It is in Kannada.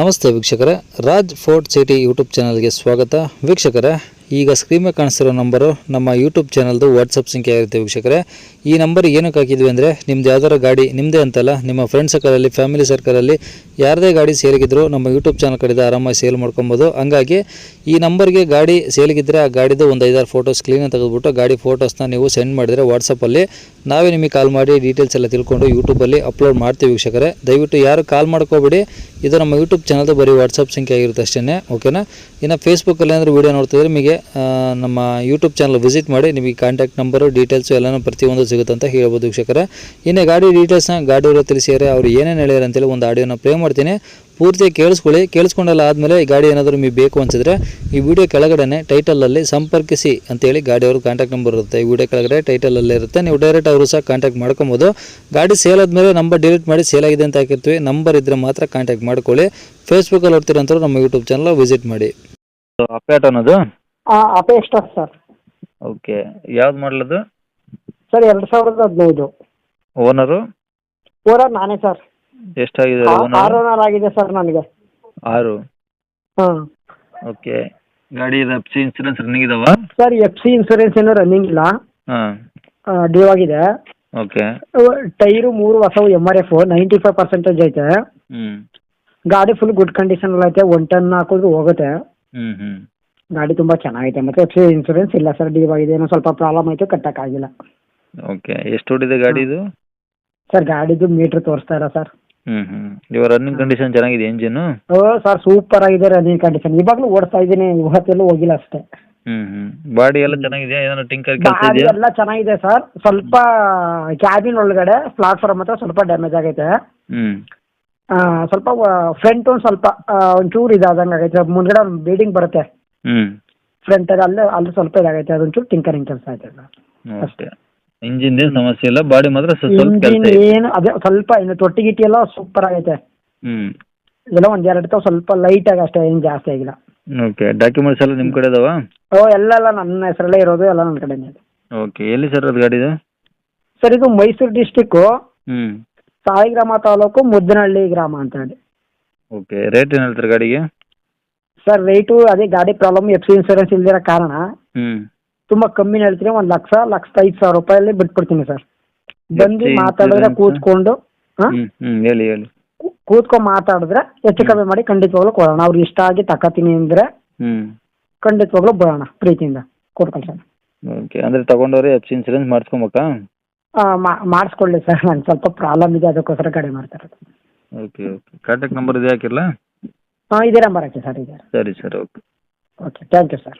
ನಮಸ್ತೆ ವೀಕ್ಷಕರೇ. ರಾಜ್ ಫೋರ್ಟ್ ಸಿಟಿ ಯೂಟ್ಯೂಬ್ ಚಾನಲ್ಗೆ ಸ್ವಾಗತ. ವೀಕ್ಷಕರೇ, ಈಗ ಸ್ಕ್ರೀನ್ ಮೇಲೆ ಕಾಣಿಸ್ತಿರೋ ನಂಬರು ನಮ್ಮ ಯೂಟ್ಯೂಬ್ ಚಾನಲ್ದು ವಾಟ್ಸಪ್ ಸಂಖ್ಯೆ ಆಗಿರುತ್ತೆ ವೀಕ್ಷಕರೇ. ಈ ನಂಬರ್ ಏನಕ್ಕೆ ಹಾಕಿದ್ವಿ ಅಂದರೆ, ನಿಮ್ದು ಯಾವ್ದಾರ ಗಾಡಿ ನಿಮ್ಮದೇ ಅಂತಲ್ಲ, ನಿಮ್ಮ ಫ್ರೆಂಡ್ಸ್ ಸರ್ಕಲಲ್ಲಿ ಫ್ಯಾಮಿಲಿ ಸರ್ಕಲಲ್ಲಿ ಯಾರದೇ ಗಾಡಿ ಸೇರಿಗಿದ್ರು ನಮ್ಮ ಯೂಟ್ಯೂಬ್ ಚಾನಲ್ ಕಡೆದ ಆರಾಮಾಗಿ ಸೇಲ್ ಮಾಡ್ಕೊಬೋದು. ಹಂಗಾಗಿ ಈ ನಂಬರ್ಗೆ ಗಾಡಿ ಸೇಲ್ಗಿದ್ರೆ ಆ ಗಾಡಿದು ಒಂದು ಐದಾರು ಫೋಟೋಸ್ ಕ್ಲೀನಾಗಿ ತೆಗೆದುಬಿಟ್ಟು ಗಾಡಿ ಫೋಟೋಸ್ನ ನೀವು ಸೆಂಡ್ ಮಾಡಿದರೆ ವಾಟ್ಸಪ್ಪಲ್ಲಿ ನಾವೇ ನಿಮಗೆ ಕಾಲ್ ಮಾಡಿ ಡೀಟೇಲ್ಸ್ ಎಲ್ಲ ತಿಳ್ಕೊಂಡು ಯೂಟ್ಯೂಬಲ್ಲಿ ಅಪ್ಲೋಡ್ ಮಾಡ್ತೀವಿ ವೀಕ್ಷಕರೇ. ದಯವಿಟ್ಟು ಯಾರು ಕಾಲ್ ಮಾಡ್ಕೋಬೇಡಿ. ಇದು ನಮ್ಮ ಯೂಟ್ಯೂಬ್ ಚಾನಲ್ದು ಬರೀ ವಾಟ್ಸಪ್ ಸಂಖ್ಯೆ ಆಗಿರುತ್ತೆ ಅಷ್ಟೇ ಓಕೆನಾ ಇನ್ನು ಫೇಸ್ಬುಕ್ಕಲ್ಲಿ ಏನಾದರೂ ವೀಡಿಯೋ ನೋಡ್ತಿದ್ರೆ ನಿಮಗೆ ನಮ್ಮ ಯೂಟ್ಯೂಬ್ ಚಾನಲ್ ವಿಸಿಟ್ ಮಾಡಿ ನಿಮಗೆ ಕಾಂಟ್ಯಾಕ್ಟ್ ನಂಬರು ಡೀಟೇಲ್ಸು ಎಲ್ಲನೂ ಪ್ರತಿಯೊಂದು ಸಿಗುತ್ತೆ ಅಂತ ಹೇಳ್ಬೋದು ವೀಕ್ಷಕರೇ. ಇನ್ನೇ ಗಾಡಿ ಡೀಟೇಲ್ಸ್ನ ಗಾಡಿಯವರು ತಿಳಿಸಿದರೆ ಅವ್ರು ಏನೇನು ಹೇಳ್ಯಾರ ಅಂತೇಳಿ ಒಂದು ಆಡಿಯೋನ ಪ್ಲೇ ಮಾಡ್ತೀನಿ. ಪೂರ್ತಿ ಕೇಳಿಸ್ಕೊಳ್ಳಿ. ಕೇಳಿಸ್ಕೊಂಡೆಲ್ಲ ಆದಮೇಲೆ ಈ ಗಾಡಿ ಏನಾದರೂ ನಿಮಗೆ ಬೇಕು ಅನಿಸಿದ್ರೆ ಈ ವಿಡಿಯೋ ಕೆಳಗಡೆ ಟೈಟಲಲ್ಲಿ ಸಂಪರ್ಕಿಸಿ ಅಂತೇಳಿ ಗಾಡಿಯವರು ಕಾಂಟ್ಯಾಕ್ಟ್ ನಂಬರ್ ಇರುತ್ತೆ. ಈ ವಿಡಿಯೋ ಕೆಳಗಡೆ ಟೈಟಲಲ್ಲೇ ಇರುತ್ತೆ. ನೀವು ಡೈರೆಕ್ಟ್ ಅವರು ಸಹ ಕಾಂಟ್ಯಾಕ್ಟ್ ಮಾಡ್ಕೊಬೋದು. ಗಾಡಿ ಸೇಲ್ ಆದಮೇಲೆ ನಂಬರ್ ಡಿಲೀಟ್ ಮಾಡಿ ಸೇಲ್ ಆಗಿದೆ ಅಂತ ಹಾಕಿರ್ತೀವಿ. ನಂಬರ್ ಇದ್ದರೆ ಮಾತ್ರ ಕಾಂಟ್ಯಾಕ್ಟ್ ಮಾಡ್ಕೊಳ್ಳಿ. ಫೇಸ್ಬುಕ್ಕಲ್ಲಿ ನೋಡ್ತೀರಂತ ನಮ್ಮ ಯೂಟ್ಯೂಬ್ ಚಾನಲ್ ವಿಸಿಟ್ ಮಾಡಿ. ಅಪೇಟ್ ಅನ್ನೋದು? ಹಾಂ ಅಪೇ ಎಷ್ಟ ಸರ್? ಓಕೆ ಯಾವ್ದು ಮಾಡಲದು ಸರ್ ಎರಡು ಸಾವಿರದ ಹದಿನೈದು. ಓನರು ಓನರ್ ನಾನೇ ಸರ್. ಎಷ್ಟಾಗಿದೆ ಆರು ಓನರ್ ಆಗಿದೆ ಸರ್ ನನಗೆ. ಆರು? ಹಾಂ. ಓಕೆ ಗಾಡಿ ಎಫ್ ಸಿ ಇನ್ಸೂರೆನ್ಸ್ ರನ್ನಿಂಗ್ ಇದಾವ? ಸರ್ ಎಫ್ ಸಿ ಇನ್ಸೂರೆನ್ಸ್ ಏನೂ ರನ್ನಿಂಗ್ ಇಲ್ಲ. ಹಾಂ. ಡ್ಯೂ ಆಗಿದೆ. ಓಕೆ ಟೈರು ಮೂರು ಹೊಸವು M R F ninety five percentage ಐತೆ. ಹ್ಞೂ ಗಾಡಿ ಫುಲ್ ಗುಡ್ ಕಂಡೀಷನ್ ಐತೆ. ಒನ್ ಟನ್ ಹಾಕಿದ್ರು ಹೋಗುತ್ತೆ. ಹ್ಞೂ ಗಾಡಿ ತುಂಬಾ ಚೆನ್ನಾಗೈತೆ. ಮತ್ತೆ ಎಫ್ ಸಿ ಇನ್ಸೂರೆನ್ಸ್ ಇಲ್ಲ ಸರ್ ಡ್ಯೂ ಆಗಿದೆ. ಏನೋ ಸ್ವಲ್ಪ ಪ್ರಾಬ್ಲಮ್ ಆಯಿತು ಕಟ್ಟಕ್ಕಾಗಿಲ್ಲ. ಓಕೆ ಎಷ್ಟು ಹೊಡಿದೆ ಗಾಡಿ ಇದು? ಸರ್ ಗಾಡಿದು ಮೀಟ್ರ್ ತೋರಿಸ್ತಾ ಇಲ್ಲ ಸರ್ ಹ್ಮ್ ಇವಾಗ ರನ್ನಿಂಗ್ ಕಂಡೀಷನ್ ಚೆನ್ನಾಗಿದೆ ಎಂಜಿನ್ ಓ ಸರ್ ಸೂಪರ್ ಆಗಿದೆ ರನ್ನಿಂಗ್ ಕಂಡೀಷನ್ ಇವಾಗಲೂ ಓಡಿಸ್ತಾ ಇದ್ದೀನಿ ಇವತ್ತೆಲ್ಲೂ ಹೋಗಿಲ್ಲ ಅಷ್ಟೇ. ಹ್ಮ್ ಬಾಡಿ ಎಲ್ಲ ಚೆನ್ನಾಗಿದೆಯಾ? ಏನಾದ್ರು ಟಿಂಕರ್ ಕೆಲಸ ಗಾಡಿ ಇದೆಯಾ? ಎಲ್ಲ ಚೆನ್ನಾಗಿದೆ ಸರ್ ಸ್ವಲ್ಪ ಕ್ಯಾಬಿನ್ ಒಳಗಡೆ ಪ್ಲಾಟ್ಫಾರ್ಮ್ ಹತ್ರ ಸ್ವಲ್ಪ ಡ್ಯಾಮೇಜ್ ಆಗೈತೆ. ಹ್ಮ್. ಆ, ಸ್ವಲ್ಪ ಫ್ರಂಟ್ ಒಂದು ಸ್ವಲ್ಪ ಆ, ಒಂಚೂರು ಇದಾದಂಗೆ ಆಗೈತೆ. ಮುಂದ್ಗಡೆ ಒಂದು ಬೀಡಿಂಗ್ ಬರುತ್ತೆ. ಹ್ಮ್. ಫ್ರಂಟಲ್ಲಿ ಅಲ್ಲೇ ಅಲ್ಲಿ ಸ್ವಲ್ಪ ಇದಾಗೈತೆ. ಅದೊಂಚೂರು ಟಿಂಕರಿಂಗ್ ಕೆಲಸ ಐತೆ ಅಷ್ಟೇ ಇಂಜಿನ್ ಏನು ಸಮಸ್ಯೆ ಇಲ್ಲ ಬಾಡಿ ಮಾತ್ರ ಸ್ವಲ್ಪ ಸ್ವಲ್ಪ ಕೆಲಸ ಇಂಜಿನ್ ಏನು ಅದೇ ಸ್ವಲ್ಪ ಇನ್ನು ತೊಟ್ಟಿ ಗಿಟ್ಟಿ ಎಲ್ಲ ಸೂಪರ್ ಆಗೈತೆ. ಹ್ಮ್. ಎಲ್ಲ ಒಂದ್ ಎರಡು ತಾವ್ ಸ್ವಲ್ಪ ಆಗಿ ಅಷ್ಟೇ ಏನು ಜಾಸ್ತಿ ಆಗಿಲ್ಲ. ಓಕೆ ಡಾಕ್ಯುಮೆಂಟ್ಸ್ ಎಲ್ಲ ನಿಮ್ಮ ಕಡೆ ಅದಾವ ಓ ಎಲ್ಲ ಎಲ್ಲ ನನ್ನ ಹೆಸರಲ್ಲೇ ಇರೋದು ಎಲ್ಲ ನನ್ನ ಕಡೆ ಇದೆ. ಓಕೆ ಎಲ್ಲಿ ಸರ್ ಗಾಡಿ ಇದು? ಸರ್ ಇದು ಮೈಸೂರು ಡಿಸ್ಟಿಕ್ಕು ಹ್ಮ್. ಸಾಯಿಗ್ರಾಮ ತಾಲೂಕು ಮುದ್ದನಹಳ್ಳಿ ಗ್ರಾಮ ಅಂತ ಹೇಳಿ. ಓಕೆ ರೇಟ್ ಏನು ಹೇಳ್ತಾರೆ ಗಾಡಿಗೆ? ಸರ್ ರೇಟು ಅದೇ ಗಾಡಿ ಪ್ರಾಬ್ಲಮ್ ಎಫ್ ಸಿ ಇನ್ಸೂರೆನ್ಸ್ ಇಲ್ದಿರೋ ಕಾರಣ. ಹ್ಞೂ ತುಂಬ ಕಮ್ಮಿ ಹೇಳ್ತೀನಿ ಒಂದ್ ಲಕ್ಷ ಲಕ್ಷದ ಐದ್ ಸಾವಿರ ರೂಪಾಯಲ್ಲಿ ಬಿಟ್ಬಿಡ್ತೀನಿ ಸರ್. ಬಂದು ಮಾತಾಡಿದ್ರೆ? ಕೂತ್ಕೊಂಡು ಹಾಂ? ಹ್ಞೂ ಹ್ಞೂ ಹೇಳಿ ಹೇಳಿ. ಕೂತ್ಕೊಂಡು ಮಾತಾಡಿದ್ರೆ ಹೆಚ್ಚು ಕಮ್ಮಿ ಮಾಡಿ ಖಂಡಿತವಾಗ್ಲೂ ಕೊಡೋಣ. ಅವ್ರಿಗೆ ಇಷ್ಟ ಆಗಿ ತಗೋತೀನಿ ಅಂದ್ರೆ ಹ್ಮ್. ಖಂಡಿತವಾಗ್ಲೂ ಬರೋಣ ಪ್ರೀತಿಯಿಂದ ಸರ್. ಓಕೆ ಅಂದ್ರೆ ತಗೊಂಡವ್ರೆ ಹೆಚ್ಚು ಇನ್ಸೂರೆನ್ಸ್ ಮಾಡಿಸ್ಕೊಬೇಕಾ? ಮಾಡಿಸ್ಕೊಳ್ಳಿ ಸರ್. ನಂಗೆ ಸ್ವಲ್ಪ ಪ್ರಾಬ್ಲಮ್ ಇದೆ ಅದಕ್ಕೋಸ್ಕರ ಗಾಡಿ ಮಾಡ್ತಾ ಇರೋದು. ಓಕೆ ಓಕೆ ಕಾಂಟ್ಯಾಕ್ಟ್ ನಂಬರ್ ಇದೆ ಹಾಕಿರಲಾ ಹಾಂ ಇದೇ ನಂಬರ್ ಹಾಕಿ ಸರ್ ಇದೆ. ಸರಿ sir okay okay thank you sir